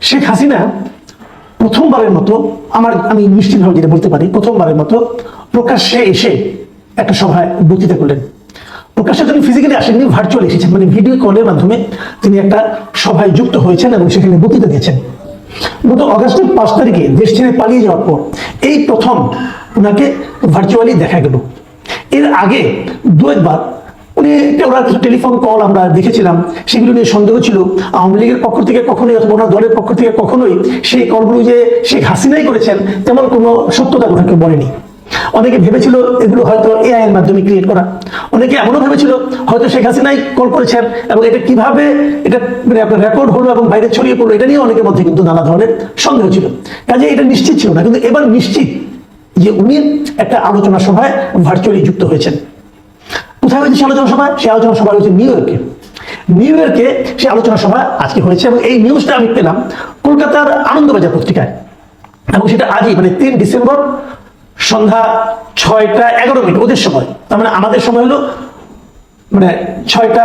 শেখ হাসিনা প্রথমবারের মতো আমার, আমি নিশ্চিতভাবে যেটা বলতে পারি, প্রথমবারের মতো প্রকাশ্যে এসে একটা সভায় বক্তৃতা করলেন। প্রকাশ্যে তিনি ফিজিক্যালি আসেননি ভার্চুয়ালি এসেছেন মানে ভিডিও কলের মাধ্যমে তিনি একটা সভায় যুক্ত হয়েছেন এবং সেখানে বক্তৃতা দিয়েছেন। গত অগাস্টের পাঁচ তারিখে দেশ ছেড়ে পালিয়ে যাওয়ার পর এই প্রথম ওনাকে ভার্চুয়ালি দেখা গেল। এর আগে দু একবার কিছু টেলিফোন কল আমরা দেখেছিলাম, সেগুলো নিয়ে সন্দেহ ছিল। আওয়ামী লীগের পক্ষ থেকে কখনোই অথবা ওনার দলের পক্ষ থেকে কখনোই সেই কলগুলো যে শেখ হাসিনাই করেছেন, তেমন কোনো সত্যতা ওনাকে বলেনি। অনেকে ভেবেছিল এগুলো হয়তো এআই এর মাধ্যমে ক্রিয়েট করা। অনেকে এমনও ভেবেছিল হয়তো শেখ হাসিনাই কল করেছেন এবং এটা কীভাবে এটা মানে আপনার রেকর্ড হলো এবং বাইরে ছড়িয়ে পড়ল, এটা নিয়ে অনেকের মধ্যে কিন্তু নানা ধরনের সন্দেহ ছিল। কাজে এটা নিশ্চিত ছিল না, কিন্তু এবার নিশ্চিত যে উনি একটা আলোচনা সভায় ভার্চুয়ালি যুক্ত হয়েছেন। কোথায় হয়েছে সে আলোচনা সভা? সে আলোচনা সভা হয়েছে নিউ ইয়র্কে নিউ ইয়র্কে সে আলোচনা সভা আজকে হয়েছে এবং এই নিউজটা আমি পেলাম কলকাতার আনন্দবাজার পত্রিকায়। এবং সেটা আজই মানে তিন ডিসেম্বর সন্ধ্যা ছয়টা এগারো মিনিট, ওদের সময়। তার মানে আমাদের সময় হলো মানে ছয়টা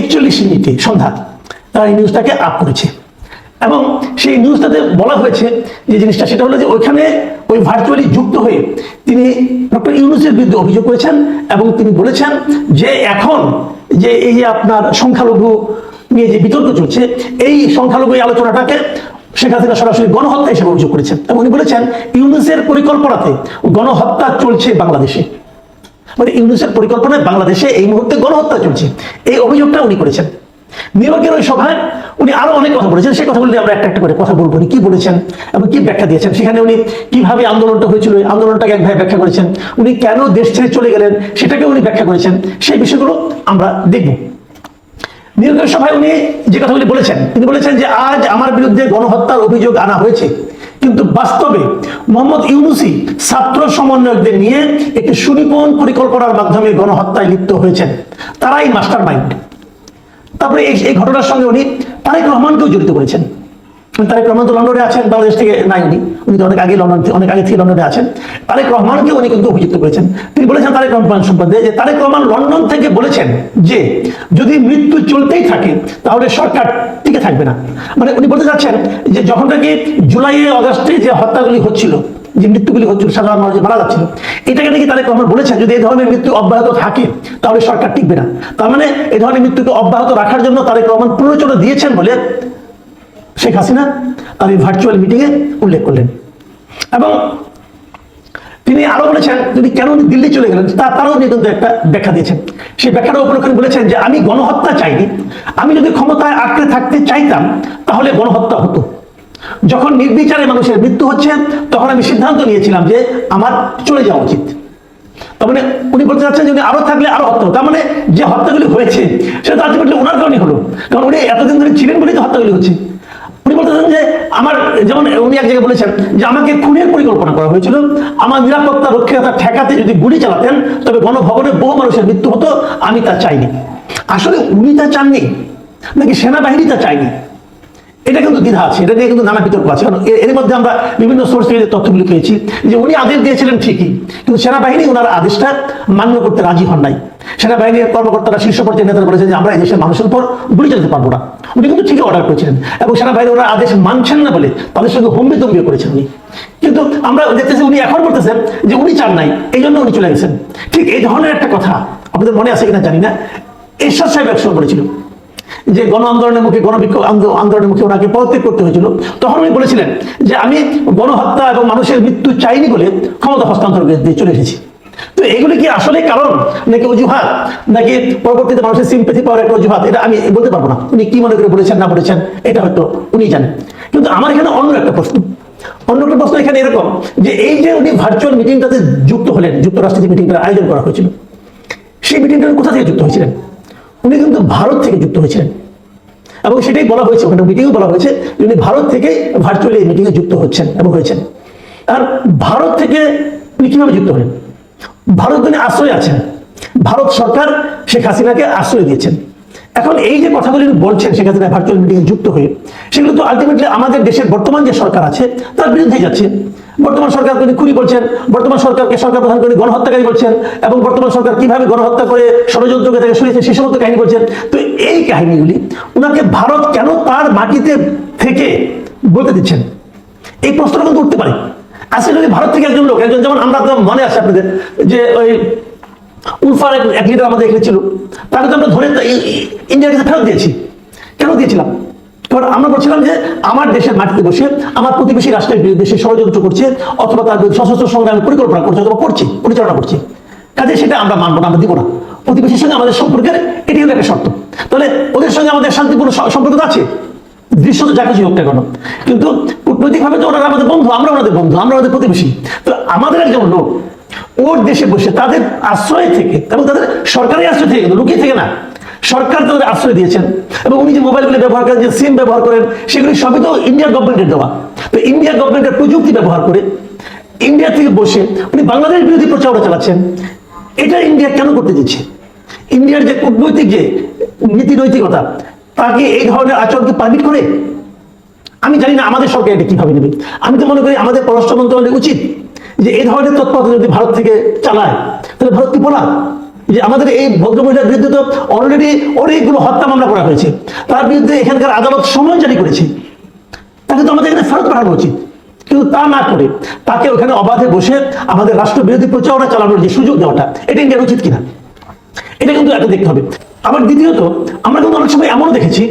একচল্লিশ মিনিটে সন্ধ্যা। তারা এই নিউজটাকে আপ করেছে। এবং সেই নিউজটাতে বলা হয়েছে যে জিনিসটা, সেটা হলো যে ওইখানে ওই ভার্চুয়ালি যুক্ত হয়ে তিনি ডক্টর ইউনুসের বিরুদ্ধে অভিযোগ করেছেন এবং তিনি বলেছেন যে এখন যে এই যে আপনার সংখ্যালঘু নিয়ে যে বিতর্ক চলছে, এই সংখ্যালঘু আলোচনাটাকে শেখ হাসিনা সরাসরি গণহত্যা হিসেবে অভিযোগ করেছেন এবং উনি বলেছেন ইউনুসের পরিকল্পনাতে গণহত্যা চলছে বাংলাদেশে। মানে ইউনুসের পরিকল্পনায় বাংলাদেশে এই মুহূর্তে গণহত্যা চলছে। এই অভিযোগটা উনি করেছেন। নিউ ইয়র্কের ওই সভায় উনি আরও অনেক কথা বলেছেন। সেই কথাগুলো আমরা একটা একটা করে কথা বলব। কি বলেছেন এবং কি ব্যাখ্যা দিয়েছেন? সেখানে উনি কীভাবে আন্দোলনটা হয়েছিল আন্দোলনটাকে একভাবে ব্যাখ্যা করেছেন, উনি কেন দেশ ছেড়ে চলে গেলেন সেটাকে উনি ব্যাখ্যা করেছেন, সেই বিষয়গুলো আমরা দেখব। নিউ সভায় উনি যে কথাগুলি বলেছেন, তিনি বলেছেন যে, আজ আমার বিরুদ্ধে গণহত্যার অভিযোগ আনা হয়েছে। কিন্তু বাস্তবে মোহাম্মদ ইউনুসি ছাত্র সমন্বয়কদের নিয়ে একটি সুনিপুণ পরিকল্পনার মাধ্যমে গণহত্যায় লিপ্ত হয়েছেন। তারাই মাস্টার মাইন্ড তারপরে এই ঘটনার সঙ্গে উনি তারেক রহমানকেও জড়িত করেছেন। তারেক রহমান তো লন্ডনে আছেন, বাংলাদেশ থেকে নাই উনি উনি তো অনেক আগে লন্ডন অনেক আগে থেকে লন্ডনে আছেন। তারেক রহমানকে উনি কিন্তু অভিযুক্ত করেছেন। তিনি বলেছেন তারেক রহমান সম্বন্ধে যে তারেক রহমান লন্ডন থেকে বলেছেন যে, যদি মৃত্যু চলতেই থাকে, তাহলে সরকার টিকে থাকবে না। মানে উনি বলতে চাচ্ছেন যে যখন থেকে জুলাইয়ে অগাস্টে যে হত্যাগুলি হচ্ছিল যে মৃত্যুগুলি হচ্ছিল, সাধারণ মানুষ মারা যাচ্ছিল। এটাকে নাকি তারেক রহমান বলেছেন, যদি এই ধরনের মৃত্যু অব্যাহত থাকে, তাহলে সরকার টিকবে না। তার মানে এই ধরনের মৃত্যুকে অব্যাহত রাখার জন্য তারেক রহমান প্ররোচনা দিয়েছেন বলে শেখ হাসিনা তার এই ভার্চুয়াল মিটিংয়ে উল্লেখ করলেন। এবং তিনি আরও বলেছেন, যদি কেন উনি দিল্লি চলে গেলেন? তা তারও উনি কিন্তু একটা ব্যাখ্যা দিয়েছেন। সেই ব্যাখ্যাটা উপলক্ষে উনি বলেছেন যে, আমি গণহত্যা চাইনি। আমি যদি ক্ষমতায় আঁকড়ে থাকতে চাইতাম, তাহলে গণহত্যা হতো। যখন নির্বিচারে মানুষের মৃত্যু হচ্ছে, তখন আমি সিদ্ধান্ত নিয়েছিলাম যে আমার চলে যাওয়া উচিত। তার মানে উনি বলতে চাচ্ছেন যে উনি আরও থাকলে আরও হত্যা তার মানে যে হত্যাগুলি হয়েছে, সেটা আলটিমেটলি ওনার কারণে হলো। কারণ উনি এতদিন ধরে ছিলেন বলেই তো হত্যাগুলি হচ্ছে। উনি বলতেছেন যে আমার যেমন উনি এক জায়গায় বলেছেন যে আমাকে খুনের পরিকল্পনা করা হয়েছিল। আমার নিরাপত্তা রক্ষিতা ঠেকাতে যদি গুলি চালাতেন, তবে গণভবনে বহু মানুষের মৃত্যু হতো, আমি তা চাইনি। আসলে উনি তা চাননি, নাকি সেনাবাহিনী তা চাইনি এটা কিন্তু দ্বিধা আছে, এটা নিয়ে কিন্তু নানা বিতর্ক আছে। কারণ এর মধ্যে আমরা বিভিন্ন সোর্স থেকে তথ্যগুলি পেয়েছি, যে উনি আদেশ দিয়েছিলেন ঠিকই, কিন্তু সেনাবাহিনী ওনার আদেশটা মান্য করতে রাজি হন নাই। সেনাবাহিনীর কর্মকর্তারা শীর্ষ পর্যায়ের নেতারা বলেছেন যে আমরা এই দেশের মানুষের উপর গুলি চালাতে পারব না। উনি কিন্তু ঠিকই অর্ডার করেছিলেন, এবং সেনাবাহিনী ওনার আদেশ মানছেন না বলে তাদের সঙ্গে হম্বি তম্বিও করেছেন উনি। কিন্তু আমরা দেখতেছি উনি এখন বলতেছেন যে উনি চান নাই, এই জন্য উনি চলে গেছেন। ঠিক এই ধরনের একটা কথা আপনাদের মনে আছে কিনা জানি না। এরশাদ সাহেব একসময় বলেছিল যে গণ আন্দোলনের মুখে গণবিক্ষোভ আন্দো- আন্দোলনের মুখে ওনাকে পদত্যাগ করতে হয়েছিল। তখন উনি বলেছিলেন যে আমি গণহত্যা এবং মানুষের মৃত্যু চাইনি বলে ক্ষমতা হস্তান্তর দিয়ে চলে এসেছি। তো এগুলি কি আসলে কারণ? নাকি অজুহাত? নাকি পরবর্তীতে মানুষের সিম্পেথি পাওয়ার একটা অজুহাত? এটা আমি বলতে পারব না। উনি কি মনে করে বলেছেন, না বলেছেন, এটা হয়তো উনি জানেন। কিন্তু আমার এখানে অন্য একটা প্রশ্ন। অন্য একটা প্রশ্ন এখানে এরকম যে এই যে উনি ভার্চুয়াল মিটিংটাতে যুক্ত হলেন, যুক্তরাষ্ট্রের মিটিংটার আয়োজন করা হয়েছিল, সেই মিটিংটা কোথা থেকে যুক্ত হয়েছিলেন? উনি কিন্তু ভারত থেকে যুক্ত হয়েছিলেন। এবং সেটাই বলা হয়েছে, ওখানে মিটিংও বলা হয়েছে উনি ভারত থেকে ভার্চুয়ালি এই মিটিংয়ে যুক্ত হচ্ছেন এবং হয়েছেন। আর ভারত থেকে উনি কীভাবে যুক্ত হলেন? ভারত উনি আশ্রয় আছেন। ভারত সরকার শেখ হাসিনাকে আশ্রয় দিয়েছেন। এখন এই যে কথাগুলি বলছেন শেখ হাসিনা ভার্চুয়াল মিটিংয়ে যুক্ত হয়ে, সেগুলো তো আলটিমেটলি আমাদের দেশের বর্তমান যে সরকার আছে, তার বিরুদ্ধে যাচ্ছে। বর্তমান সরকার তিনি খুনি বলছেন বর্তমান সরকারকে সরকার প্রধান করে গণহত্যাকারী বলছেন এবং বর্তমান সরকার কীভাবে গণহত্যা করে ষড়যন্ত্রকে তাকে সরিয়েছে সে সমস্ত কাহিনী বলছেন। তো এই কাহিনীগুলি ওনাকে ভারত কেন তার মাটিতে থেকে বলতে দিচ্ছেন? এই প্রশ্নটা কিন্তু উঠতে পারে। আজকে যদি ভারত থেকে একজন লোক, একজন যেমন আমরা তো মনে আছে আপনাদের, যে ওই উলফার এক- লিডার আমাদের এখানে ছিল, তাকে তো আমরা ধরে তা- ই- ই- ইন্ডিয়ার কাছে ফেরত দিয়েছি। কেন দিয়েছিলাম? কারণ আমরা বলছিলাম যে আমার দেশের মাটিতে বসে, আমার প্রতিবেশী রাষ্ট্রের বিরুদ্ধে সে ষড়যন্ত্র করছে, অথবা তার সশস্ত্র সংগ্রামের পরিকল্পনা করছে অথবা করছে, পরিচালনা করছে। কাজে সেটা আমরা মানবো না, আমরা দিব না। প্রতিবেশীর সঙ্গে আমাদের সম্পর্কের, এটি হলো একটা শর্ত। তাহলে ওদের সঙ্গে আমাদের শান্তিপূর্ণ সম্পর্ক তো আছে। দৃশ্য তো যা কিছু হোক কেন। কিন্তু কূটনৈতিকভাবে তো ওনারা আমাদের বন্ধু, আমরা ওনাদের বন্ধু, আমরা ওনাদের প্রতিবেশী। তো আমাদের একজন লোক, ওর দেশে বসে তাদের আশ্রয় থেকে, এবং তাদের সরকারি আশ্রয় থেকে লুকিয়ে থেকে না। সরকার তাদের আশ্রয় দিয়েছেন। এবং উনি যে মোবাইলগুলি ব্যবহার করেন, যে সিম ব্যবহার করেন, সেগুলি সবই তো ইন্ডিয়া গভর্নমেন্টের দেওয়া। তো ইন্ডিয়া গভর্নমেন্টের প্রযুক্তি ব্যবহার করে ইন্ডিয়া থেকে বসে উনি বাংলাদেশ বিরোধী প্রচারণা চালাচ্ছেন। এটা ইন্ডিয়া কেন করতে দিচ্ছে? ইন্ডিয়ার যে কূটনৈতিক যে নীতি নৈতিকতা, তাকে এই ধরনের আচরণকে পারমিট করে? আমি জানি না আমাদের সরকার এটা কীভাবে নেবে। আমি তো মনে করি আমাদের পররাষ্ট্র মন্ত্রণালয় উচিত যে এই ধরনের তৎপরতা যদি ভারত থেকে চালায়, তাহলে ভারত কি বলা? যে আমাদের এই ভদ্রমহিলার বিরুদ্ধে তো অলরেডি অনেকগুলো হত্যা মামলা করা হয়েছে। তার বিরুদ্ধে এখানকার আদালত সমন জারি করেছে। তাকে তো আমাদের এখানে ফেরত পাঠানো উচিত। কিন্তু তা না করে তাকে ওখানে অবাধে বসে আমাদের রাষ্ট্রবিরোধী প্রচারণা চালানোর যে সুযোগ দেওয়াটা, এটা ইন্ডিয়ার উচিত কিনা? এটা কিন্তু একটা দেখতে হবে। আবার দ্বিতীয়ত, আমরা কিন্তু অনেক সময় এমনও দেখেছি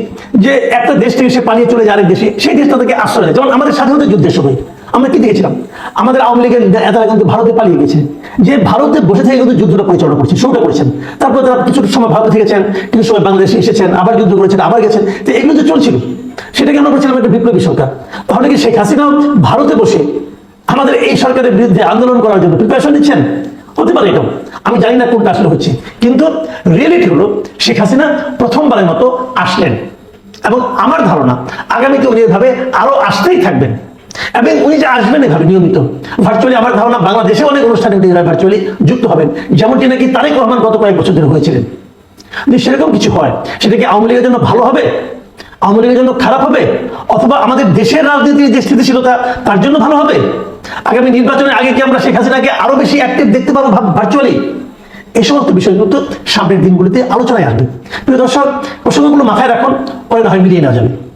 যে একটা দেশ থেকে সে পালিয়ে চলে যায় আরেক দেশে, সেই দেশটা থেকে আশ্রয় যেমন আমাদের স্বাধীনতা যুদ্ধের সময়। আমরা কি দেখেছিলাম? আমাদের আওয়ামী লীগের নেতারা কিন্তু ভারতে পালিয়ে গেছে। যে ভারতে বসে থেকে কিন্তু যুদ্ধটা পরিচালনা করছে, শুরুটা করেছেন। তারপর তারা কিছু সময় ভারতে থেকেছেন, কিছু সময় বাংলাদেশে এসেছেন, আবার যুদ্ধ করেছেন, আবার গেছেন। তো এগুলো যে চলছিল। সেটাকে আমরা বলছিলাম একটা বিপ্লবী সরকার। তাহলে কি শেখ হাসিনাও ভারতে বসে আমাদের এই সরকারের বিরুদ্ধে আন্দোলন করার জন্য প্রিপারেশন নিচ্ছেন? হতে পারে এটাও। আমি জানি না কোনটা আসলে হচ্ছে। কিন্তু রিয়েলিটি হলো, শেখ হাসিনা প্রথমবারের মতো আসলেন। এবং আমার ধারণা আগামীতে উনি এভাবে আরও আসতেই থাকবেন। এবং উনি যে আসবেন এভাবে নিয়মিত। ভার্চুয়ালি আমার ধারণা বাংলাদেশে অনেক অনুষ্ঠানে উনি ভার্চুয়ালি যুক্ত হবেন। যেমনটি নাকি তারেক রহমান গত কয়েক বছর ধরে হয়েছিলেন। যদি সেরকম কিছু হয়, সেটা কি আওয়ামী লীগের জন্য ভালো হবে? আওয়ামী লীগের জন্য খারাপ হবে? অথবা আমাদের দেশের রাজনীতির যে স্থিতিশীলতা, তার জন্য ভালো হবে? আগামী নির্বাচনের আগে কি আমরা শেখ হাসিনাকে আরও বেশি অ্যাক্টিভ দেখতে পাবো ভার্চুয়ালি এই সমস্ত বিষয় কিন্তু সামনের দিনগুলিতে আলোচনায় আসবে। প্রিয় দর্শক, প্রসঙ্গগুলো মাথায় রাখুন, পরে না হয় মিলিয়ে নেওয়া যাবে।